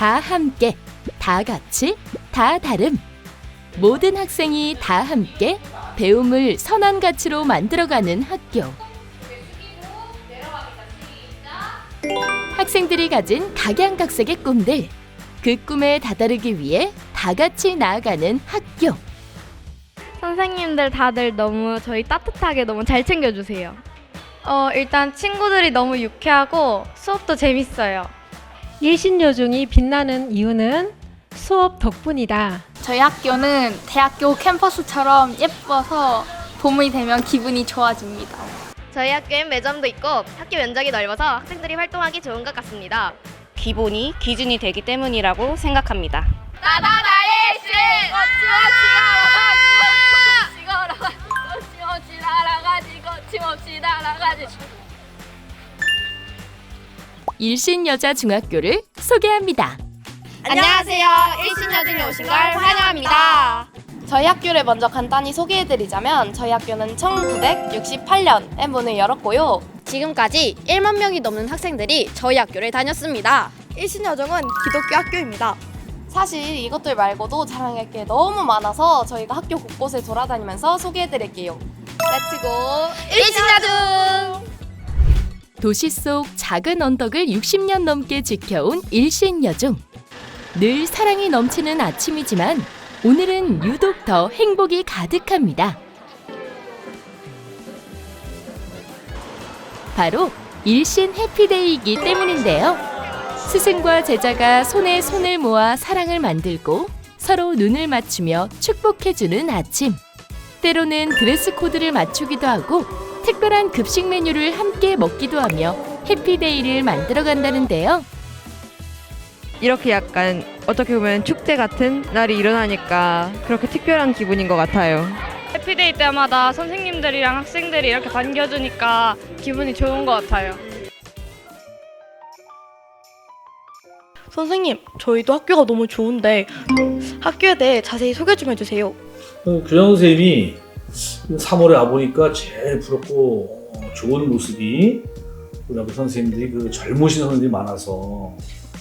다 함께, 다 같이, 다 다름. 모든 학생이 다 함께 배움을 선한 가치로 만들어가는 학교. 학생들이 가진 각양각색의 꿈들. 그 꿈에 다다르기 위해 다 같이 나아가는 학교. 선생님들 다들 너무 저희 따뜻하게 너무 잘 챙겨주세요. 어, 일단 친구들이 너무 유쾌하고 수업도 재밌어요. 일신여중이 빛나는 이유는 수업 덕분이다. 저희 학교는 대학교 캠퍼스처럼 예뻐서 봄이 되면 기분이 좋아집니다. 저희 학교엔 매점도 있고 학교 면적이 넓어서 학생들이 활동하기 좋은 것 같습니다. 기본이 기준이 되기 때문이라고 생각합니다. 일신여자중학교를 소개합니다. 안녕하세요. 일신여중에 오신 걸 환영합니다. 저희 학교를 먼저 간단히 소개해드리자면 저희 학교는 1968년에 문을 열었고요. 지금까지 1만 명이 넘는 학생들이 저희 학교를 다녔습니다. 일신여중은 기독교 학교입니다. 사실 이것들 말고도 자랑할 게 너무 많아서 저희가 학교 곳곳에 돌아다니면서 소개해드릴게요. 렛츠고! 일신여중! 도시 속 작은 언덕을 60년 넘게 지켜온 일신여중. 늘 사랑이 넘치는 아침이지만 오늘은 유독 더 행복이 가득합니다. 바로 일신 해피데이이기 때문인데요. 스승과 제자가 손에 손을 모아 사랑을 만들고 서로 눈을 맞추며 축복해주는 아침. 때로는 드레스 코드를 맞추기도 하고 특별한 급식 메뉴를 함께 먹기도 하며 해피데이를 만들어 간다는데요. 이렇게 약간 어떻게 보면 축제 같은 날이 일어나니까 그렇게 특별한 기분인 것 같아요. 해피데이 때마다 선생님들이랑 학생들이 이렇게 반겨주니까 기분이 좋은 것 같아요. 선생님, 저희도 학교가 너무 좋은데 학교에 대해 자세히 소개 좀 해주세요. 어, 교장 선생님이 3월에 와보니까 제일 부럽고 어, 좋은 모습이 우리 선생님들이 그 젊으신 선생님들이 많아서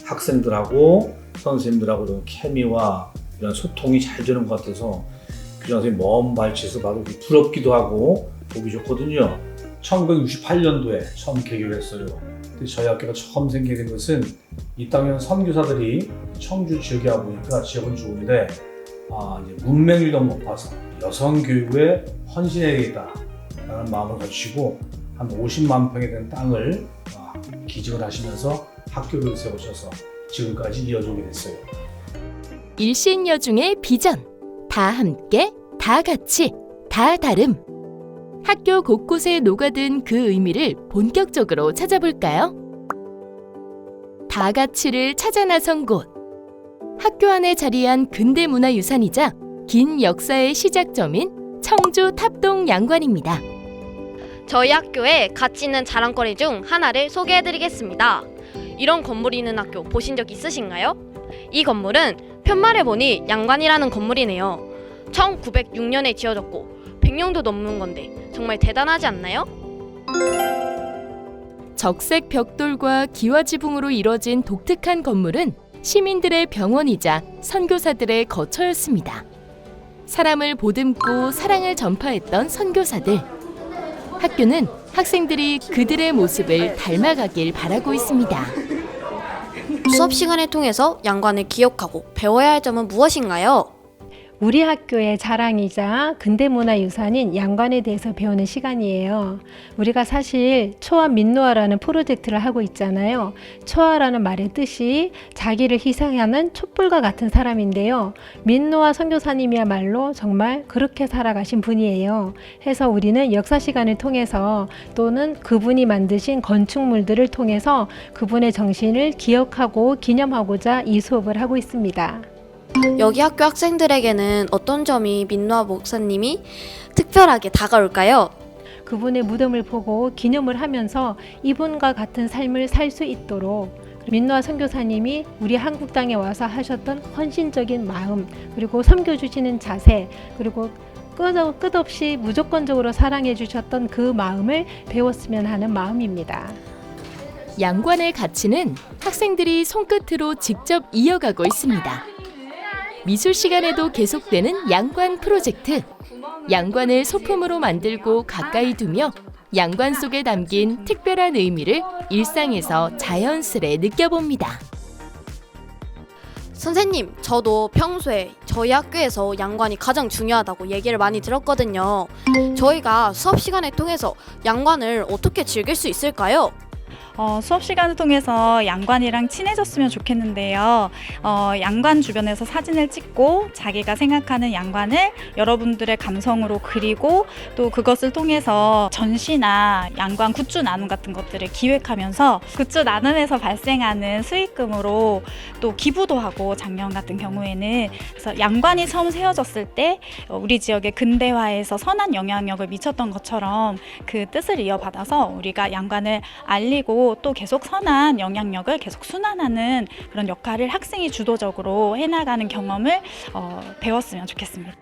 학생들하고 선생님들하고 이런 케미와 이런 소통이 잘 되는 것 같아서 교장 선생님 먼 발치에서 봐도 되게 부럽기도 하고 보기 좋거든요. 1968년도에 처음 개교를 했어요. 저희 학교가 처음 생기게 된 것은 이 땅에 선교사들이 청주 지역에 와 보니까 지역은 좋은데 아, 이제 문맹률이 높아서 여성 교육에 헌신해야겠다라는 마음을 가지고 한 50만 평에 되는 땅을 아, 기증을 하시면서 학교를 세우셔서 지금까지 이어져오게 됐어요. 일신여중의 비전. 다 함께, 다 같이, 다 다름. 학교 곳곳에 녹아든 그 의미를 본격적으로 찾아볼까요? 다 같이를 찾아 나선 곳. 학교 안에 자리한 근대 문화유산이자 긴 역사의 시작점인 청주 탑동 양관입니다. 저희 학교에 가치 있는 자랑거리 중 하나를 소개해드리겠습니다. 이런 건물이 있는 학교 보신 적 있으신가요? 이 건물은 편말해 보니 양관이라는 건물이네요. 1906년에 지어졌고 100년도 넘는 건데 정말 대단하지 않나요? 적색 벽돌과 기와 지붕으로 이뤄진 독특한 건물은 시민들의 병원이자 선교사들의 거처였습니다. 사람을 보듬고 사랑을 전파했던 선교사들. 학교는 학생들이 그들의 모습을 닮아가길 바라고 있습니다. 수업 시간을 통해서 양관을 기억하고 배워야 할 점은 무엇인가요? 우리 학교의 자랑이자 근대문화유산인 양관에 대해서 배우는 시간이에요. 우리가 사실 초아 민노아라는 프로젝트를 하고 있잖아요. 초아라는 말의 뜻이 자기를 희생하는 촛불과 같은 사람인데요. 민노아 선교사님이야말로 정말 그렇게 살아가신 분이에요. 해서 우리는 역사 시간을 통해서 또는 그분이 만드신 건축물들을 통해서 그분의 정신을 기억하고 기념하고자 이 수업을 하고 있습니다. 여기 학교 학생들에게는 어떤 점이 민노아 목사님이 특별하게 다가올까요? 그분의 무덤을 보고 기념을 하면서 이분과 같은 삶을 살 수 있도록 민노아 선교사님이 우리 한국 땅에 와서 하셨던 헌신적인 마음 그리고 섬겨 주시는 자세 그리고 끝- 끝없이 무조건적으로 사랑해 주셨던 그 마음을 배웠으면 하는 마음입니다. 양관의 가치는 학생들이 손끝으로 직접 이어가고 있습니다. 미술 시간에도 계속되는 양관 프로젝트. 양관을 소품으로 만들고 가까이 두며 양관 속에 담긴 특별한 의미를 일상에서 자연스레 느껴봅니다. 선생님, 저도 평소에 저희 학교에서 양관이 가장 중요하다고 얘기를 많이 들었거든요. 저희가 수업 시간을 통해서 양관을 어떻게 즐길 수 있을까요? 어, 수업 시간을 통해서 양관이랑 친해졌으면 좋겠는데요. 어, 양관 주변에서 사진을 찍고 자기가 생각하는 양관을 여러분들의 감성으로 그리고 또 그것을 통해서 전시나 양관 굿즈 나눔 같은 것들을 기획하면서 굿즈 나눔에서 발생하는 수익금으로 또 기부도 하고 작년 같은 경우에는 그래서 양관이 처음 세워졌을 때 어, 우리 지역의 근대화에서 선한 영향력을 미쳤던 것처럼 그 뜻을 이어받아서 우리가 양관을 알리고 또 계속 선한 영향력을 계속 순환하는 그런 역할을 학생이 주도적으로 해나가는 경험을 어, 배웠으면 좋겠습니다.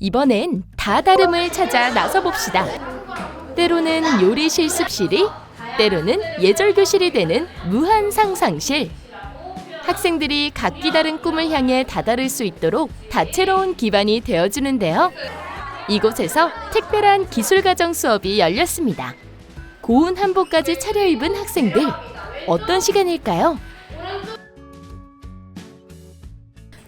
이번엔 다다름을 찾아 나서 봅시다. 때로는 요리 실 습실이, 때로는 예절 교실이 되는 무한 상상실. 학생들이 각기 다른 꿈을 향해 다다를 수 있도록 다채로운 기반이 되어주는데요. 이곳에서 특별한 기술 과정 수업이 열렸습니다. 고운 한복까지 차려입은 학생들 어떤 시간일까요?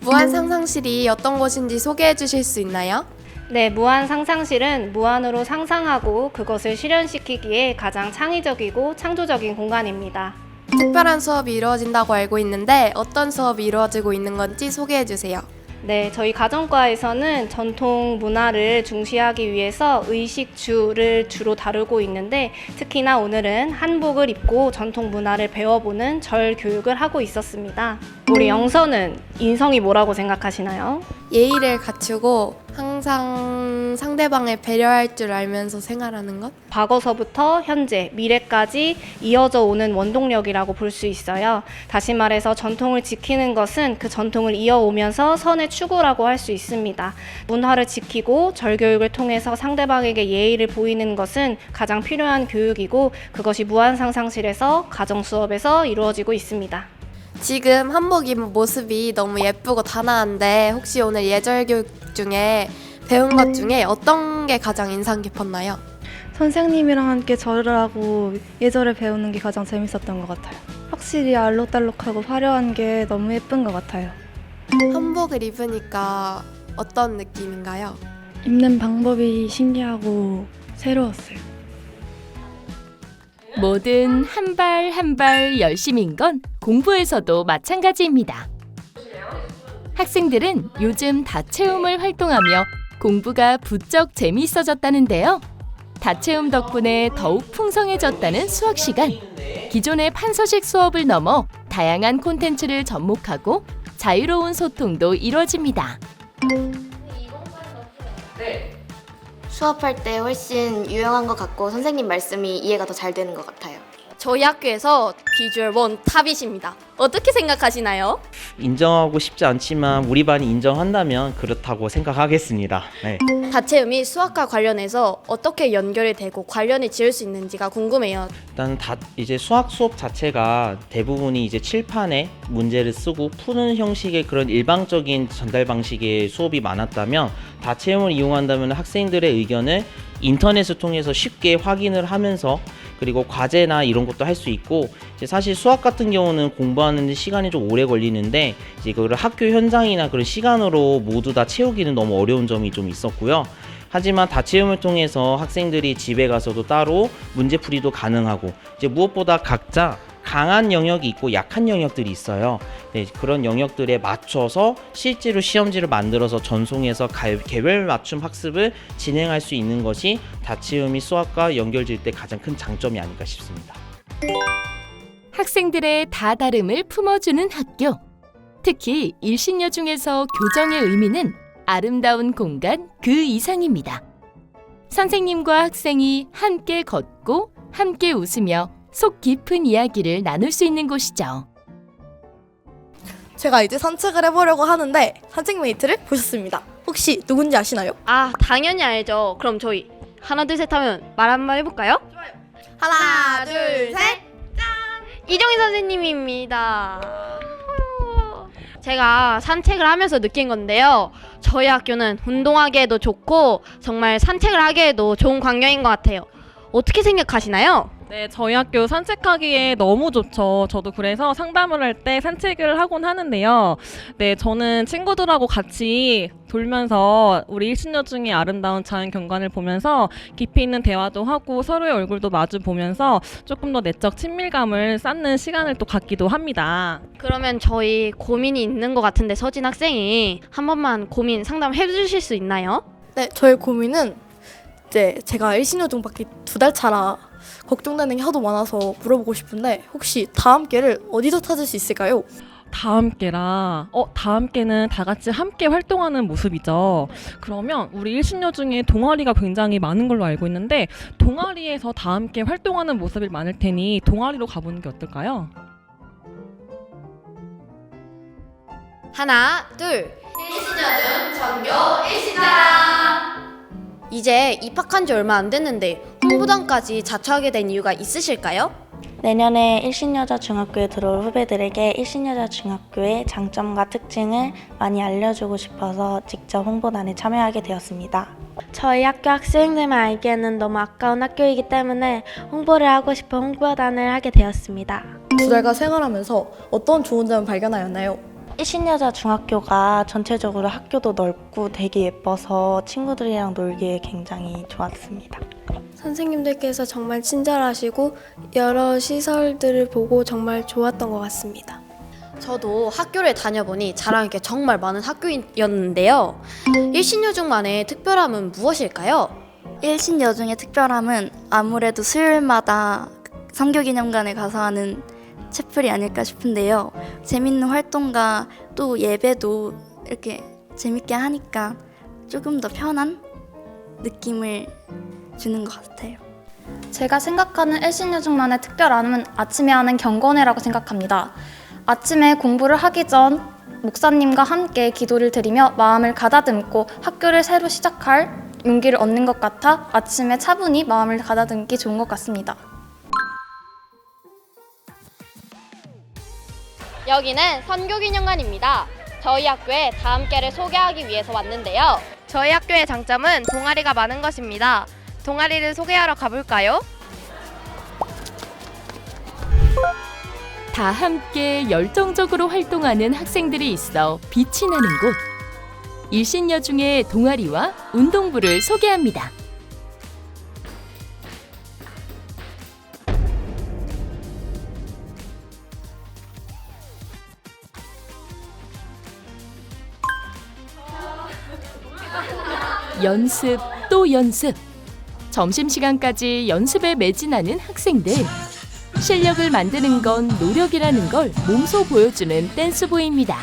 무한 상상실이 어떤 곳인지 소개해 주실 수 있나요? 네, 무한 상상실은 무한으로 상상하고 그것을 실현시키기에 가장 창의적이고 창조적인 공간입니다. 특별한 수업이 이루어진다고 알고 있는데 어떤 수업이 이루어지고 있는 건지 소개해 주세요. 네, 저희 가정과에서는 전통 문화를 중시하기 위해서 의식주를 주로 다루고 있는데 특히나 오늘은 한복을 입고 전통 문화를 배워보는 절 교육을 하고 있었습니다. 우리 영서는 인성이 뭐라고 생각하시나요? 예의를 갖추고 항상 상대방을 배려할 줄 알면서 생활하는 것? 과거서부터 현재, 미래까지 이어져 오는 원동력이라고 볼 수 있어요. 다시 말해서 전통을 지키는 것은 그 전통을 이어오면서 선의 추구라고 할 수 있습니다. 문화를 지키고 절교육을 통해서 상대방에게 예의를 보이는 것은 가장 필요한 교육이고 그것이 무한상상실에서 가정 수업에서 이루어지고 있습니다. 지금 한복 입은 모습이 너무 예쁘고 단아한데 혹시 오늘 예절 교육 중에 배운 것 중에 어떤 게 가장 인상 깊었나요? 선생님이랑 함께 절을 하고 예절을 배우는 게 가장 재밌었던 것 같아요. 확실히 알록달록하고 화려한 게 너무 예쁜 것 같아요. 한복을 입으니까 어떤 느낌인가요? 입는 방법이 신기하고 새로웠어요. 뭐든 한 발 한 발 열심인 건 공부에서도 마찬가지입니다. 학생들은 요즘 다채움을 활동하며 공부가 부쩍 재미있어졌다는데요. 다채움 덕분에 더욱 풍성해졌다는 수학 시간. 기존의 판서식 수업을 넘어 다양한 콘텐츠를 접목하고 자유로운 소통도 이루어집니다. 수업할 때 훨씬 유용한 것 같고 선생님 말씀이 이해가 더 잘 되는 것 같아요. 저희 학교에서 비주얼 원 탑이십니다. 어떻게 생각하시나요? 인정하고 싶지 않지만 우리 반이 인정한다면 그렇다고 생각하겠습니다. 네. 다채움이 수학과 관련해서 어떻게 연결이 되고 관련을 지을 수 있는지가 궁금해요. 일단 다 이제 수학 수업 자체가 대부분이 이제 칠판에 문제를 쓰고 푸는 형식의 그런 일방적인 전달 방식의 수업이 많았다면 다채움을 이용한다면 학생들의 의견을 인터넷을 통해서 쉽게 확인을 하면서 그리고 과제나 이런 것도 할 수 있고 사실 수학 같은 경우는 공부하는데 시간이 좀 오래 걸리는데 이제 그걸 학교 현장이나 그런 시간으로 모두 다 채우기는 너무 어려운 점이 좀 있었고요. 하지만 다채움을 통해서 학생들이 집에 가서도 따로 문제풀이도 가능하고 이제 무엇보다 각자 강한 영역이 있고 약한 영역들이 있어요. 네, 그런 영역들에 맞춰서 실제로 시험지를 만들어서 전송해서 갈- 개별 맞춤 학습을 진행할 수 있는 것이 다채움이 수학과 연결될 때 가장 큰 장점이 아닐까 싶습니다. 학생들의 다다름을 품어주는 학교. 특히 일신여 중에서 교정의 의미는 아름다운 공간 그 이상입니다. 선생님과 학생이 함께 걷고 함께 웃으며 속 깊은 이야기를 나눌 수 있는 곳이죠. 제가 이제 산책을 해보려고 하는데 산책 메이트를 보셨습니다. 혹시 누군지 아시나요? 아, 당연히 알죠. 그럼 저희 하나 둘 셋 하면 말 한 번 해볼까요? 하나, 둘, 셋! 이정희 선생님입니다. 제가 산책을 하면서 느낀 건데요. 저희 학교는 운동하기에도 좋고 정말 산책을 하기에도 좋은 광경인 것 같아요. 어떻게 생각하시나요? 네, 저희 학교 산책하기에 너무 좋죠. 저도 그래서 상담을 할 때 산책을 하곤 하는데요. 네, 저는 친구들하고 같이 돌면서 우리 일신여 중의 아름다운 자연 경관을 보면서 깊이 있는 대화도 하고 서로의 얼굴도 마주 보면서 조금 더 내적 친밀감을 쌓는 시간을 또 갖기도 합니다. 그러면 저희 고민이 있는 것 같은데 서진 학생이 한 번만 고민 상담해 주실 수 있나요? 네, 저의 고민은 이제 제가 일신여중 받기 두달 차라 걱정되는 게 하도 많아서 물어보고 싶은데 혹시 다음 개를 어디서 찾을 수 있을까요? 다 함께라. 어, 다 함께는 다 같이 함께 활동하는 모습이죠. 그러면 우리 일신여 중에 동아리가 굉장히 많은 걸로 알고 있는데 동아리에서 다 함께 활동하는 모습이 많을 테니 동아리로 가보는 게 어떨까요? 하나, 둘. 일신여중 전교 일신자랑. 이제 입학한 지 얼마 안 됐는데 홍보단까지 자처하게 된 이유가 있으실까요? 내년에 일신여자 중학교에 들어올 후배들에게 일신여자 중학교의 장점과 특징을 많이 알려주고 싶어서 직접 홍보단에 참여하게 되었습니다. 저희 학교 학생들만 알기에는 너무 아까운 학교이기 때문에 홍보를 하고 싶어 홍보단을 하게 되었습니다. 두 달간 생활하면서 어떤 좋은 점을 발견하였나요? 일신여자 중학교가 전체적으로 학교도 넓고 되게 예뻐서 친구들이랑 놀기에 굉장히 좋았습니다. 선생님들께서 정말 친절하시고 여러 시설들을 보고 정말 좋았던 것 같습니다. 저도 학교를 다녀보니 자랑할 게 정말 많은 학교였는데요. 일신여중만의 특별함은 무엇일까요? 일신여중의 특별함은 아무래도 수요일마다 성교기념관에 가서 하는 채플이 아닐까 싶은데요. 재밌는 활동과 또 예배도 이렇게 재밌게 하니까 조금 더 편한 느낌을 주는 것 같아요. 제가 생각하는 일신여중만의 특별함은 아침에 하는 경건회라고 생각합니다. 아침에 공부를 하기 전 목사님과 함께 기도를 드리며 마음을 가다듬고 학교를 새로 시작할 용기를 얻는 것 같아 아침에 차분히 마음을 가다듬기 좋은 것 같습니다. 여기는 선교기념관입니다. 저희 학교의 다함께를 소개하기 위해서 왔는데요. 저희 학교의 장점은 동아리가 많은 것입니다. 동아리를 소개하러 가볼까요? 다 함께 열정적으로 활동하는 학생들이 있어 빛이 나는 곳. 일신여 중의 동아리와 운동부를 소개합니다. 연습 또 연습. 점심시간까지 연습에 매진하는 학생들. 실력을 만드는 건 노력이라는 걸 몸소 보여주는 댄스부입니다.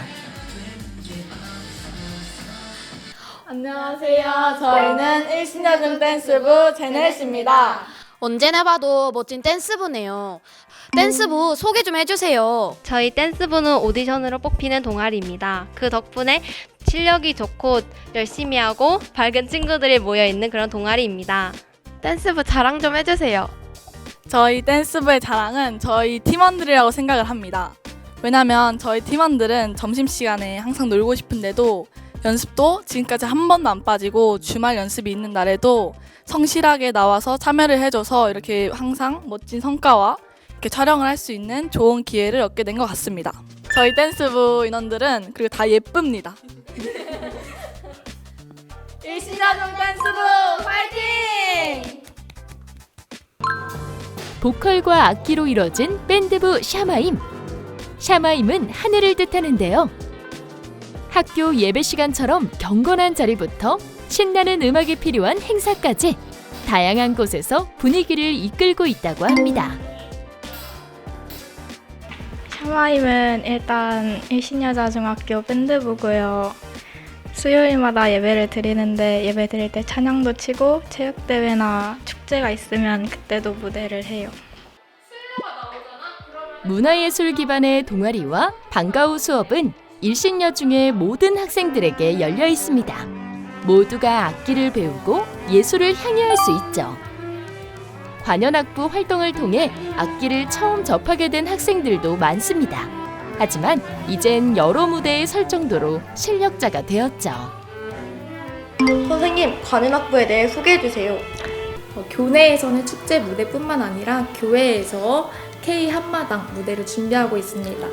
안녕하세요. 저희는 일신여중 댄스부 제넷입니다. 언제나 봐도 멋진 댄스부네요. 댄스부 소개 좀 해주세요. 저희 댄스부는 오디션으로 뽑히는 동아리입니다. 그 덕분에 실력이 좋고 열심히 하고 밝은 친구들이 모여 있는 그런 동아리입니다. 댄스부 자랑 좀 해주세요. 저희 댄스부의 자랑은 저희 팀원들이라고 생각을 합니다. 왜냐면 저희 팀원들은 점심시간에 항상 놀고 싶은데도 연습도 지금까지 한 번도 안 빠지고 주말 연습이 있는 날에도 성실하게 나와서 참여를 해줘서 이렇게 항상 멋진 성과와 이렇게 촬영을 할 수 있는 좋은 기회를 얻게 된 것 같습니다. 저희 댄스부 인원들은 그리고 다 예쁩니다. 일신여중 댄스부 화이팅! 보컬과 악기로 이뤄진 밴드부 샤마임. 샤마임은 하늘을 뜻하는데요. 학교 예배 시간처럼 경건한 자리부터 신나는 음악이 필요한 행사까지 다양한 곳에서 분위기를 이끌고 있다고 합니다. 샤마임은 일단 일신여자중학교 밴드부고요. 수요일마다 예배를 드리는데 예배 드릴 때 찬양도 치고 체육대회나 축제가 있으면 그때도 무대를 해요. 문화예술 기반의 동아리와 방과후 수업은 일신여 중의 모든 학생들에게 열려 있습니다. 모두가 악기를 배우고 예술을 향유할 수 있죠. 관현악부 활동을 통해 악기를 처음 접하게 된 학생들도 많습니다. 하지만 이젠 여러 무대에 설 정도로 실력자가 되었죠. 선생님, 관현악부에 대해 소개해 주세요. 어, 교내에서는 축제 무대뿐만 아니라 교회에서 K 한마당 무대를 준비하고 있습니다.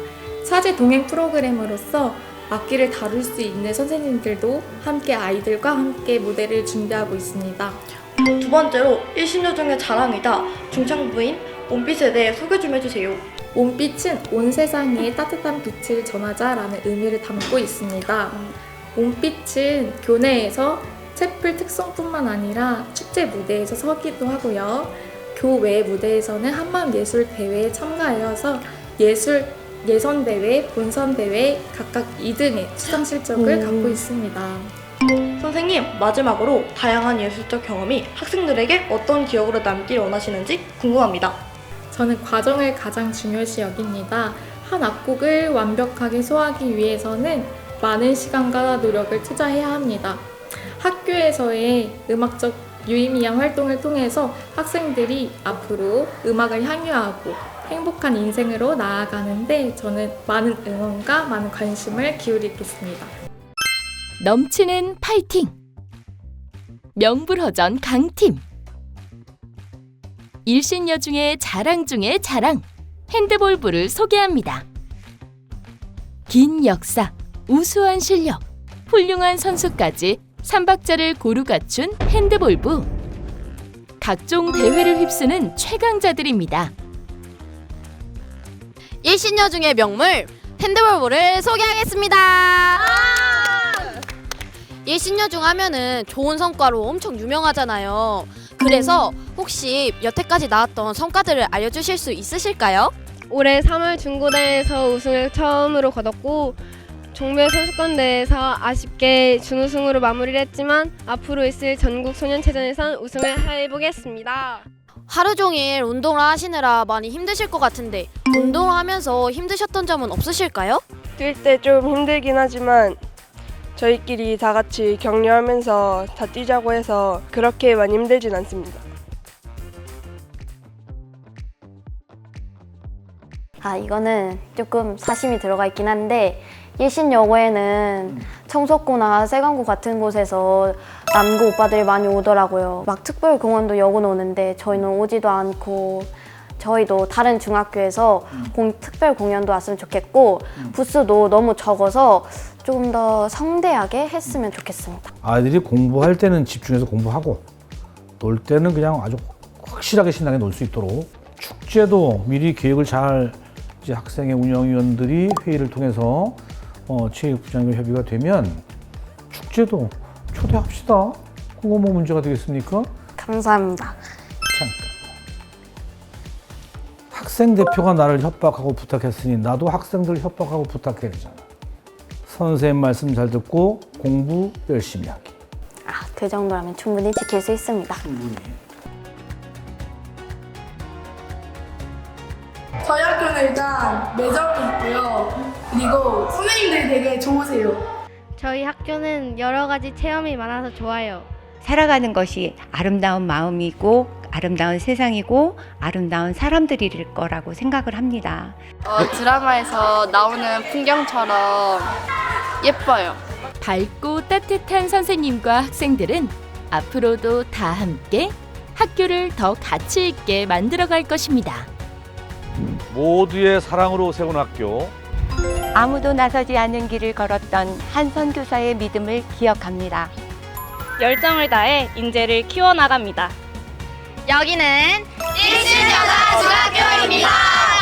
사제 동행 프로그램으로서 악기를 다룰 수 있는 선생님들도 함께 아이들과 함께 무대를 준비하고 있습니다. 두 번째로 일신여중의 자랑이다. 중창부인 온빛에 대해 소개 좀 해주세요. 온빛은 온 세상에 따뜻한 빛을 전하자라는 의미를 담고 있습니다. 온빛은 교내에서 채플 특성뿐만 아니라 축제 무대에서 서기도 하고요. 교외 무대에서는 한마음 예술 대회에 참가하여서 예술 예선 대회, 본선 대회 각각 2등의 수상 실적을 오. 갖고 있습니다. 선생님, 마지막으로 다양한 예술적 경험이 학생들에게 어떤 기억으로 남길 원하시는지 궁금합니다. 저는 과정을 가장 중요시 여깁니다. 한 악곡을 완벽하게 소화하기 위해서는 많은 시간과 노력을 투자해야 합니다. 학교에서의 음악적 유의미한 활동을 통해서 학생들이 앞으로 음악을 향유하고 행복한 인생으로 나아가는데 저는 많은 응원과 많은 관심을 기울이겠습니다. 넘치는 파이팅! 명불허전 강팀! 일신여 중의 자랑 중의 자랑! 핸드볼부를 소개합니다. 긴 역사, 우수한 실력, 훌륭한 선수까지 삼박자를 고루 갖춘 핸드볼부. 각종 대회를 휩쓰는 최강자들입니다. 일신여 중의 명물 핸드볼볼을 소개하겠습니다. 일신여중 하면은 좋은 성과로 엄청 유명하잖아요. 그래서 혹시 여태까지 나왔던 성과들을 알려주실 수 있으실까요? 올해 3월 중고대에서 우승을 처음으로 거뒀고 종별 선수권 대회에서 아쉽게 준우승으로 마무리를 했지만 앞으로 있을 전국 소년체전에선 우승을 해보겠습니다. 하루 종일 운동을 하시느라 많이 힘드실 것 같은데 운동을 하면서 힘드셨던 점은 없으실까요? 뛸 때 좀 힘들긴 하지만 저희끼리 다 같이 격려하면서 다 뛰자고 해서 그렇게 많이 힘들진 않습니다. 아 이거는 조금 사심이 들어가 있긴 한데 일신여고에는 청석고나 세강고 같은 곳에서 남고 오빠들이 많이 오더라고요. 막 특별 공원도 여고는 오는데 저희는 오지도 않고 저희도 다른 중학교에서 공, 특별 공연도 왔으면 좋겠고 부스도 너무 적어서 조금 더 성대하게 했으면 좋겠습니다. 아이들이 공부할 때는 집중해서 공부하고 놀 때는 그냥 아주 확실하게 신나게 놀 수 있도록 축제도 미리 계획을 잘 이제 학생의 운영위원들이 회의를 통해서 어, 체육부장과 협의가 되면 축제도 초대합시다. 그거 뭐 문제가 되겠습니까? 감사합니다. 잠깐. 학생 대표가 나를 협박하고 부탁했으니 나도 학생들 협박하고 부탁해야 되잖아. 선생님 말씀 잘 듣고 공부 열심히 하기. 아, 그 정도라면 충분히 지킬 수 있습니다. 저희 학교는 일단 매점이 있고요. 그리고 선생님들이 되게 좋으세요. 저희 학교는 여러 가지 체험이 많아서 좋아요. 살아가는 것이 아름다운 마음이고 아름다운 세상이고 아름다운 사람들일 거라고 생각을 합니다. 어, 드라마에서 나오는 풍경처럼 예뻐요. 밝고 따뜻한 선생님과 학생들은 앞으로도 다 함께 학교를 더 가치 있게 만들어 갈 것입니다. 모두의 사랑으로 세운 학교 아무도 나서지 않은 길을 걸었던 한 선 교사의 믿음을 기억합니다. 열정을 다해 인재를 키워나갑니다. 여기는 일신여자 중학교입니다. 와!